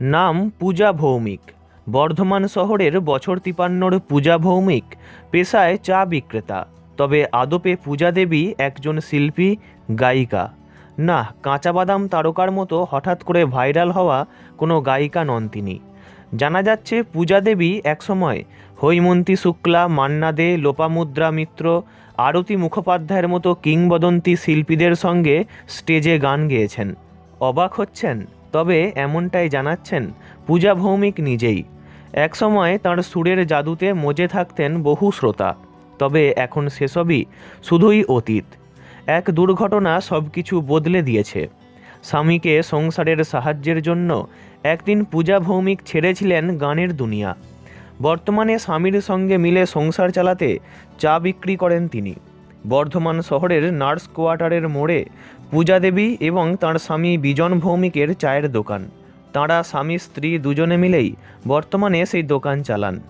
নাম পূজা ভৌমিক। বর্ধমান শহরের বছর তিপান্নর পূজা ভৌমিক, পেশায় চা বিক্রেতা। তবে আদপে পূজা দেবী একজন শিল্পী, গায়িকা। না কাঁচা বাদাম তারকার মতো হঠাৎ করে ভাইরাল হওয়া কোনো গায়িকা নন তিনি। জানা যাচ্ছে, পূজা দেবী একসময় হৈমন্তী শুক্লা, মান্না দে, লোপামুদ্রা মিত্র, আরতি মুখোপাধ্যায়ের মতো কিংবদন্তি শিল্পীদের সঙ্গে স্টেজে গান গেয়েছেন। অবাক হচ্ছেন? তবে এমনটাই জানাচ্ছেন পূজা ভৌমিক নিজেই। একসময় তার সুরের জাদুতে মজে থাকতেন বহু শ্রোতা, তবে এখন সেসবই শুধুই অতীত। এক দুর্ঘটনা সব কিছু বদলে দিয়েছে। স্বামীকে সংসারের সাহায্যের জন্য একদিন পূজা ভৌমিক ছেড়েছিলেন গানের দুনিয়া। বর্তমানে স্বামীর সঙ্গে মিলে সংসার চালাতে চা বিক্রি করেন তিনি। বর্ধমান শহরের নার্স কোয়ার্টারের মোড়ে পূজা দেবী এবং তার স্বামী বিজন ভৌমিকের চায়ের দোকান। তাঁরা স্বামী স্ত্রী দুজনে মিলেই বর্তমানে সেই দোকান চালান।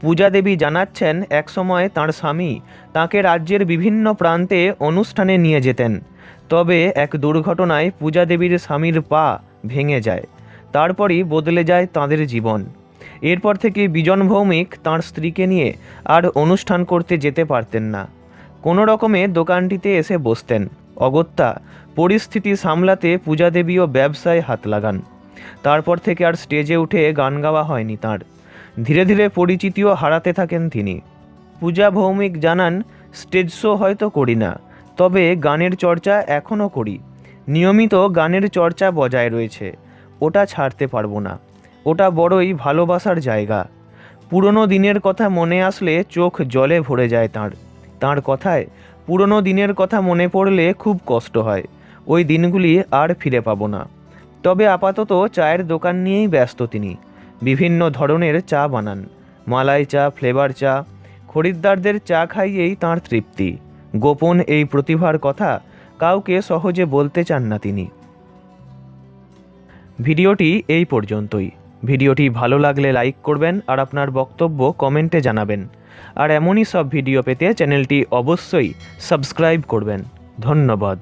পূজা দেবী জানাচ্ছেন, একসময় তার স্বামী তাকে রাজ্যের বিভিন্ন প্রান্তে অনুষ্ঠানে নিয়ে যেতেন। তবে এক দুর্ঘটনায় পূজা দেবীর স্বামীর পা ভেঙে যায়। তারপরই বদলে যায় তাঁদের জীবন। এরপর থেকে বিজন ভৌমিক তাঁর স্ত্রীকে নিয়ে আর অনুষ্ঠান করতে যেতে পারতেন না। কোনো রকমে দোকানটিতে এসে বসতেন। অগত্যা পরিস্থিতি সামলাতে পূজা দেবীও ব্যবসায় হাত লাগান। তারপর থেকে আর স্টেজে উঠে গান গাওয়া হয়নি তার। ধীরে ধীরে পরিচিতিও হারাতে থাকেন তিনি। পূজা ভৌমিক জানান, স্টেজ শো হয়তো করি না, তবে গানের চর্চা এখনও করি। নিয়মিত গানের চর্চা বজায় রয়েছে। ওটা ছাড়তে পারব না। ওটা বড়ই ভালোবাসার জায়গা। পুরনো দিনের কথা মনে আসলে চোখ জলে ভরে যায় তার। তার কথায় পুরনো দিনের কথা মনে পড়লে খুব কষ্ট হয়। ওই দিনগুলি আর ফিরে পাবো না। তবে আপাতত চায়ের দোকান নিয়েই ব্যস্ত তিনি। বিভিন্ন ধরনের চা বানান। মালাই চা, ফ্লেভার চা। খরিদ্দারদের চা খাইয়েই তাঁর তৃপ্তি। গোপন এই প্রতিভার কথা কাউকে সহজে বলতে চান না তিনি। ভিডিওটি এই পর্যন্তই। ভিডিওটি ভালো লাগলে লাইক করবেন আর আপনার বক্তব্য কমেন্টে জানাবেন। আর এমনই সব ভিডিও পেতে চ্যানেলটি অবশ্যই সাবস্ক্রাইব করবেন। ধন্যবাদ।